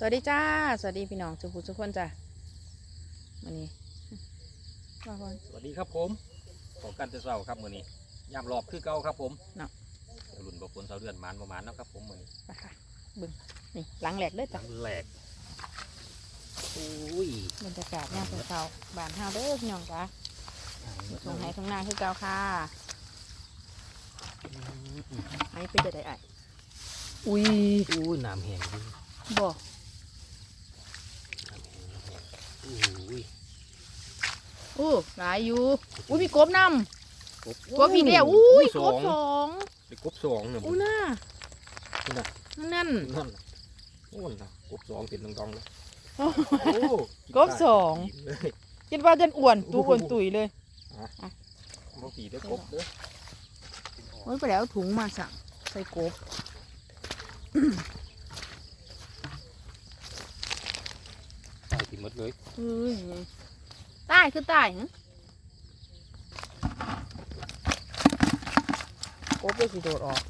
สวัสดีจ้า สวัสดีพี่น้องทุกผู้ทุกคนจ้าวันนี้ว่าก่อนสวัสดีครับผมขอกันแต่เช้าครับมื้อนี้ยามรอบคือเก่าครับผมเนาะเดี๋ยวรุ่นบ่ฝนเสาเดือนหมานบ่หมานเนาะครับผมมื้อนี้มาค่ะเบึงนี่หลังแหลกเด้อหลัจ้ะงแหลกอุ้ยบรรยากาศย่างเช้าๆบ้านเฮาเด้อพี่น้องจ้าตรงไหนตรงหน้าคือเก่าค่ะอันนี้เป็นจะได้ไอ้ายอุ้ยอุ้ยน้ำแห้งดิบ่ น้ำแห้งน้ำแห้งอุ้ย อู้หลายอยู่อุ้ยมีกบนกบำกบพี่เดียวอุ้ยสกอบงสองไปกบสองเนี่ยอู้น่านี่นะนั่นนั่นน่ะโอ้ยนะกบสองเป็นตองๆเลยโอ้โอ้กบสองกินเลยคิดว่าจะอ้วนตัวอ้วนตุยเลยบ่ขี่ได้อกบเด้อโอ้ยไปแล้วถุงมาสั่งใส่กบตายกินหมดเลยเฮ้ย ตายคือตายหึกบเลยสิโดดออก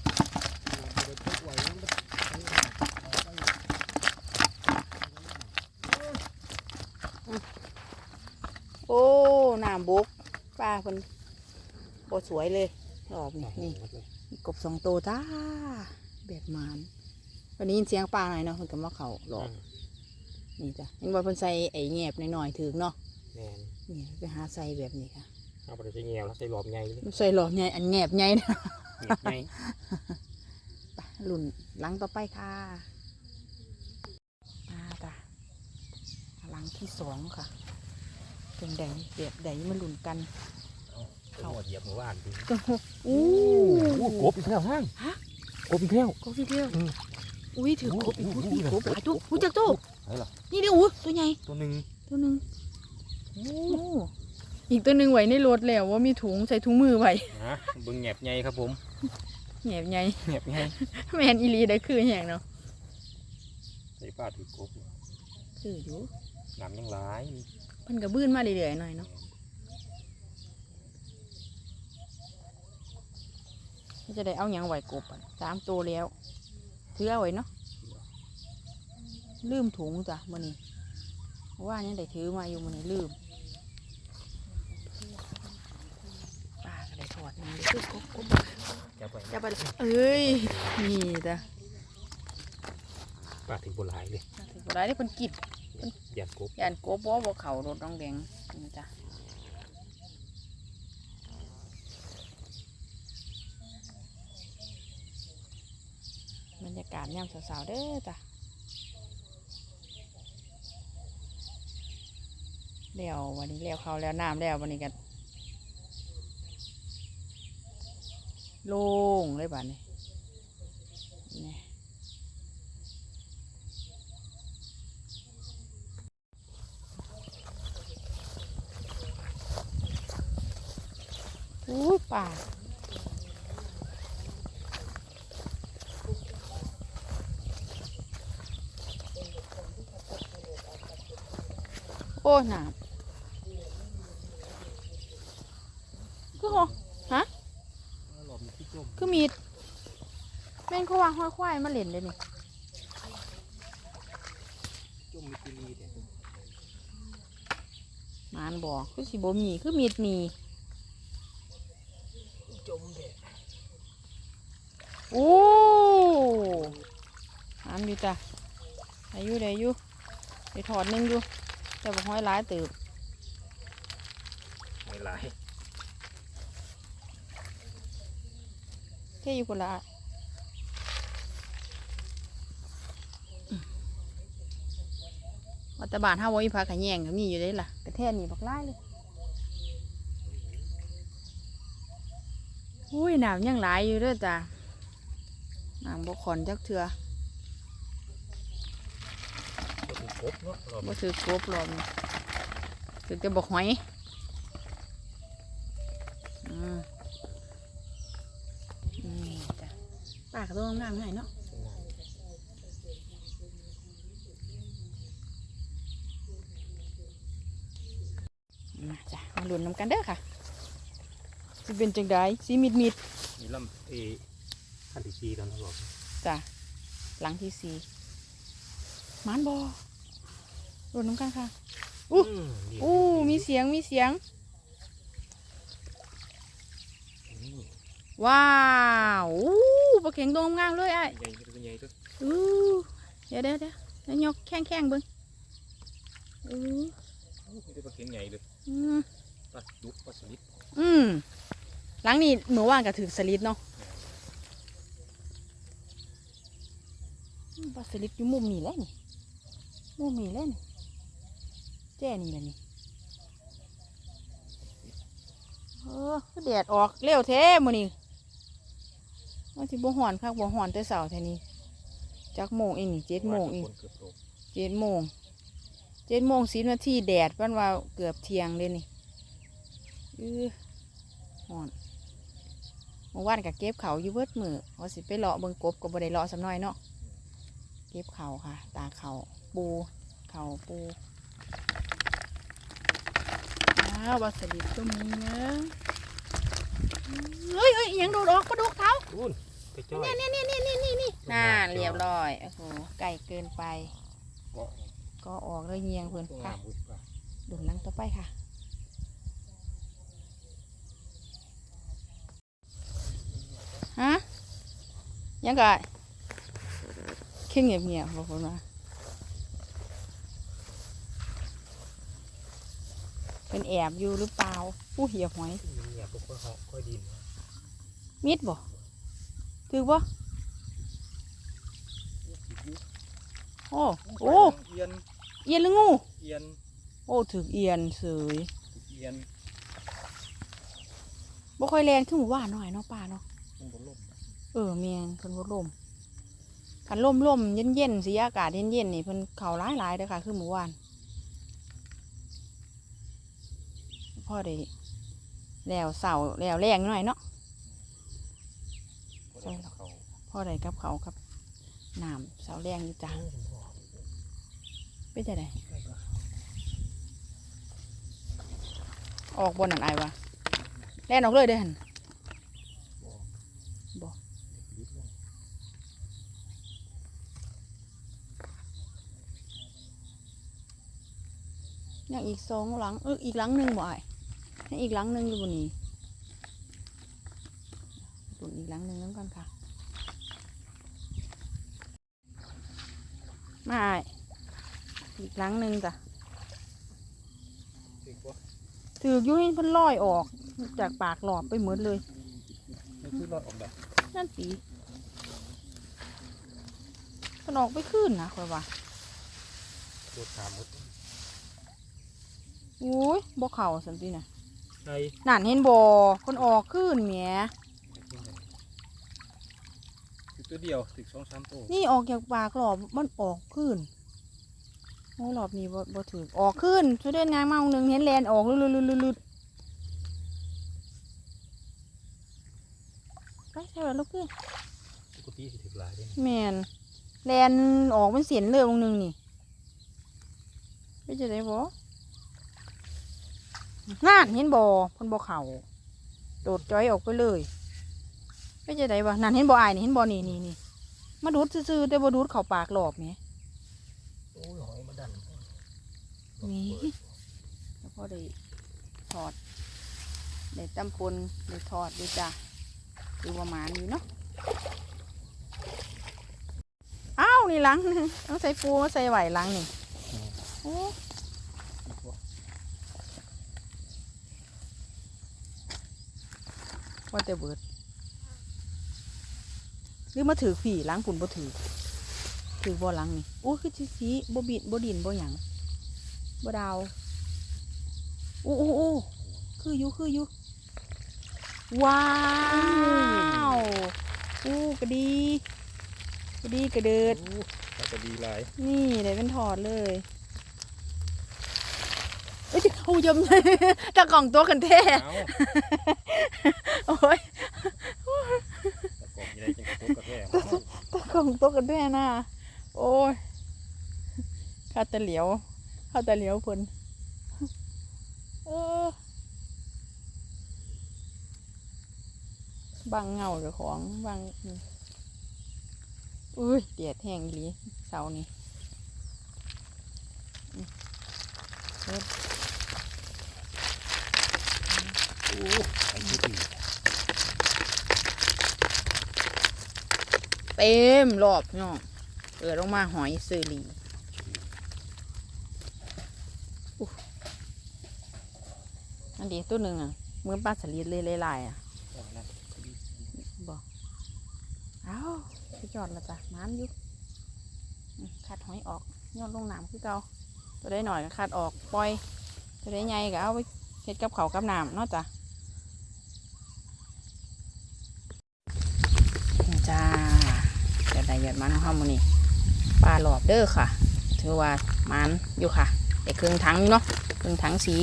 โอ้น้ำบกป้าคนบสวยเลยรอบนี่นี่หมดเลยกบสองตัวจ้าแบบหมานวันนี้ยินเสียงปลาหน่อยเนาะเพิ่นก็มาเขาหลอกนี่จ้ะเห็นว่าเพิ่นใส่ไอ้แงบหน่อยๆถึงเนาะ แม่นนี่ไปหาใส่แบบนี้ค่ะเอาไปใช้แงวแล้วใส่หลอมใหญ่เลยใส่หลอดใหญ่อันแงบใหญ่นะเงียบใหญ่ไปลุ่นหลังต่อไปค่ะมาจ้ะหลังที่สองค่ะเป็นใดแบบใดมาลุ่นกันเอาเหยียบเมื่อวานดิก็อู้กบอีกแล้วห้างฮะ กบอีกแล้ว กบทีเดียวอืมอุ้ยถือกบอีกอู้อุ้ยอู้กบหลายตัวอุ้ยจักตัวไหนล่ะนี่เดี๋ยวอู้ตัวใหญ่ตัวหนึ่งตัวหนึ่งโอ้อีกตัวหนึ่งไว้ในรถแล้วว่ามีถุงใส่ถุงมือไว้ฮะเบิ้งแหนบใหญ่ครับผมแหนบใหญ่แหนบใหญ่แมนอีหลีได้คือแหงเนาะใส่ป้าถือกบคืออยู่น้ำยังหลายเพิ่นก็บื้นมาเรื่อยๆหน่อยเนาะมันจะได้เอาหยังไหวกบอะสามตัวแล้วถือเอาไว้เนาะลืมถุงจ้ะมื้อนี้เพราะว่ายังได้ถือมาอยู่มื้อนี้ลืมป้าก็ได้ถอด มาคือกบกบจะไปจะไปเอ้ยนี่จ้ะป้าถือโบหลายเลยถึงบ่ได้ได้เพิ่นกิดยันกบยานโกบบ่บ่เขารถน้องแดงนี่จ้ะบรรยากาศยามสาวๆเด้อจ้ะแล้ววันนี้แล้วเขาวแล้วน้ำแล้ววันนี้กัน โล่งเลยบ้านนี้นี่อู้ป่าโอ้น้ำคือหอฮะหลอมที่จม คือมีด แม่นเขาวางห้อยควายมาเล่นเลยนี่จมมีกีรีเด็ดมานบอกคือสิบ่มีคือมีดมีจมเด็ดโอ้หมานอยู่จ้ะอายุได้อยู่ได้ถอดนึงอยู่แต่บ่ห้อยหลายตืบไม่หลายเท่อยู่คนละ ตบานห้าวิพาขแยงก็มีอยู่ได้ล่ะแต่แท่นี่บักไล่เลยอุ้ยหน้ำยังหลายอยู่เด้อจ้ะน้ำบกขอนจักเถื่อก็ถือกบนะหลอมบ่ถือกบรอบอกหอยอืมนี่จ้ะปากตัวงามๆให้เนาะ มาจ้ะมาลุ้นน้ำกันเด้อค่ะสิเป็นจังไดสีมิดมิดนี่ลำเอขั้นที่สี่แล้วนะหลอมๆจ้ะหลังที่สี่หมานบอโดนน้ำกันค่ะอู้มนี่อู้มีเสียงมีเสียงนี่ว้าวอู้ปลาเข็งตรงงามเลยไอ้ใหญ่ตัวใหญ่ตัวอู้เดี๋ยวเดี๋ยวเดี๋ยวแล้วยกแข้งแข้งๆเบิ้งอู้มีแต่ปลา เข็งใหญ่เลยอืมปลาดุกปลาสลิดอืมหลังนี้เมื่อวานก็ถือสลิดเนาะอืมปลาสลิดอยู่มุมนี่แหละนี่มุมนี่แหละนี่แจ้นี่แหละนี่เออคือแดดออกเร็วแท้มื้อนี้ว่าสิบ่ฮ้อนคักบ่ฮ้อนแต่เช้าแท้นี้จักโมงเองนี่เจ็ดโมงเองคนเกือบโตเจ็ดโมง เจ็ดโมงสิบนาทีแดดวันว่าเกือบเที่ยงเลยนี่อือหอนเมื่อวานกับเก็บเขาวอยู่เบิดมือว่าสิไปเลาะเบิ่งกบก็บ่ได้เลาะสำน้อยเนาะเก็บเขาวค่ะ ตาเขาวปูเขาวปูอ้าวบาสลิดก็มีนะเฮ้ยเฮ้ยอิหยังโดดออกกระดูกเท้าอุ้นไปจ้อยเนี่ยเนี่ยเนี่ยเนี่ยเนี่ยเนี่ยน่าเรียบร้อยโอ้โหไก่เกินไปเกาะก็ออกเลยเงียงเพื่อนตัวค่ะงามบุญปลาดุนลังต่อไปค่ะ ฮะ ยังไงแค่เงียบเงียบๆบอกคนมาเป็นแอบอยู่หรือเปล่า ผู้เหี่ยวหอยเงียบพวกคนเหาะค่อยดินมิดบ่ถือบ่ โอ้โอ้เอียนเอียนหรืองูเอียนโอ้ถือเอียนเสยเอียนบ่ค่อยแรงขึ้นหมู่บ้านหน่อยเนาะป่าเนาะมันบนล่มเออเมียนเพิ่นบ่ลมคันลมลมเย็นเย็นๆสิอากาศเย็นเย็นๆนี่เพิ่นเข่าร้ายหลายเด้อค่ะคือหมู่บ้านพ่อได้แล้วเสาแล้วแรงหน่อยเนาะใช่หรอเขาพ่อได้กับเขาวกับน้ำเสาแรงอยู่จ้า เป็นจังไดออกบนนั่นไอายวะแล่นออกเลยเด้หันบ่ยังอีกสองหลังเอออีกหลังหนึ่งบ่ไอ้ยังอีกหลังหนึ่งอยู่บนนี้ตุนอีกหลังหนึ่งแล้วกันค่ะมาอ้ อีกหลังหนึ่งจ้ะติดบ่ถือกอยู่ให้เพิ่นลอยออก จากปากหลอบไปหมดเลยนี่คือรอดออกแบบนั่นปีเพิ่นออกไปขึ้นนะคอยว่าโคตรขามมดโอ้ยบ่เข่าสันติน่ะใช่นั่นเห็นบ่คนออกขึ้นแหมติดตัวเดียวติดสองสามตัวนี่ออกจากปากหลอบมันออกขึ้น โอ้หลอบนี้บ่บ่ถือออกขึ้นช่วยเดินงานมาองหนึ่งเห็นแลนออกลุดๆๆๆไปใช่แล้วลูกพี่ปกติสิถึกหลายได้แมนแลนออกเป็นเสียนเลือดองหนึ่งนี่ไปจะได้บ่งานเห็นบ่เพิ่นบ่เข่าโดดจ้อยออกไปเลยไปจะได้บ่นั่นเห็นบ่อายนี่เห็นบ่นี่นี่นี่มาดูดซื่อๆแต่บ่ดูดเข้าปากหลอบแหม โอ้ยหอยมาดัน นี่แล้วก็ได้ทอดได้ตำปนได้ทอดด้วยจ้ะดูประมาณนี้เนาะอ้าวนี่หลังหนึงต้องใส่ปูใส่ไหวหลังนี่โอ้ว่าแต่เบิดหรือมาถือผีหล้างผุนบ่ถือถือบ่หลังนี่โอ้คือชี้ชี้บ่บิดบ่ดินบ่หยัง บ่ดาวอู้อู้อู้คืออยู่คืออยู่ว้าวอู้กระดีกระดีกระเดิดน่าจะดีหลายนี่ได้เป็นถอดเลยเอ้ยโอ้ยยมตะกล่องตัวกันแท้เอาโอ้ยตะกอกยังไงจังกระตุกกระแทกตะกล่องตัวกันแท้น่ะโอ้ยข้าตะเหลียว ข้าตะเหลียวพิ่นเออบังเงาเจ้าของบังอุ้ยเดียดแห้งอีหลีเสานี่เริ่มโอ้ไอ้ที่เต็มรอบเนาะเปิดลงมาหอยเซอรีอุ๊ยอันเดีตัวหนึ่งอะมือปลาสลิดเลยลายๆอะบอกเอ้าไปจอดละจ้ะน้ำอยู่คัดหอยออกยอดลงน้ำคือเก่าตัวได้หน่อยก็คัดออกปล่อย ตัวได้ใหญ่ก็เอาไปเฮ็ดกับเขากับน้ำเนาะจ้ะจ้าเดี๋ยวได้หยอดมันของเฮามื้อนี้ปลาหลอบเด้อค่ะ ถือว่ามันอยู่ค่ะแต่ครึ่งถังเนาะครึ่งถังสี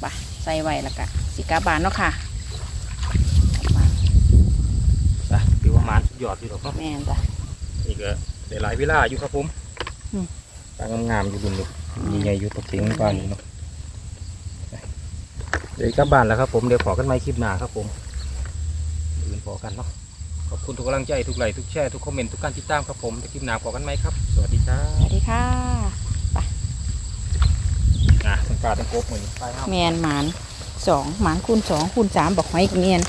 ไปใส่ไว้แล้วก็สิกลับบานเนาะค่ะกลับบ้านอะถือว่ามันสุดยอดอยู่หรอกเนาะแม่นจ้ะนี่ก็ได้หลายเวลาอยู่ครับผมอืมปลางามๆอยู่ดุนอยู่ใหญ่ๆอยู่ตกเสียงบ้านนี้เนาะเดี๋ยวกลับบ้านแล้วครับผมเดี๋ยวขอกันใหม่คลิปหน้าครับผมอื่นพอกันเนาะขอบคุณทุกกำลังใจทุกไลค์ทุกแชร์ทุกคอมเมนต์ทุกการติดตามครับผมเดี๋ยวคลิปหน้าพอกันไหมครับ สวัสดีครับสวัสดีค่ะ กาดกบเหมือนไปเอาแมนหมานสองหมานคูณสองคูณสามบอกหอยอีกเมียน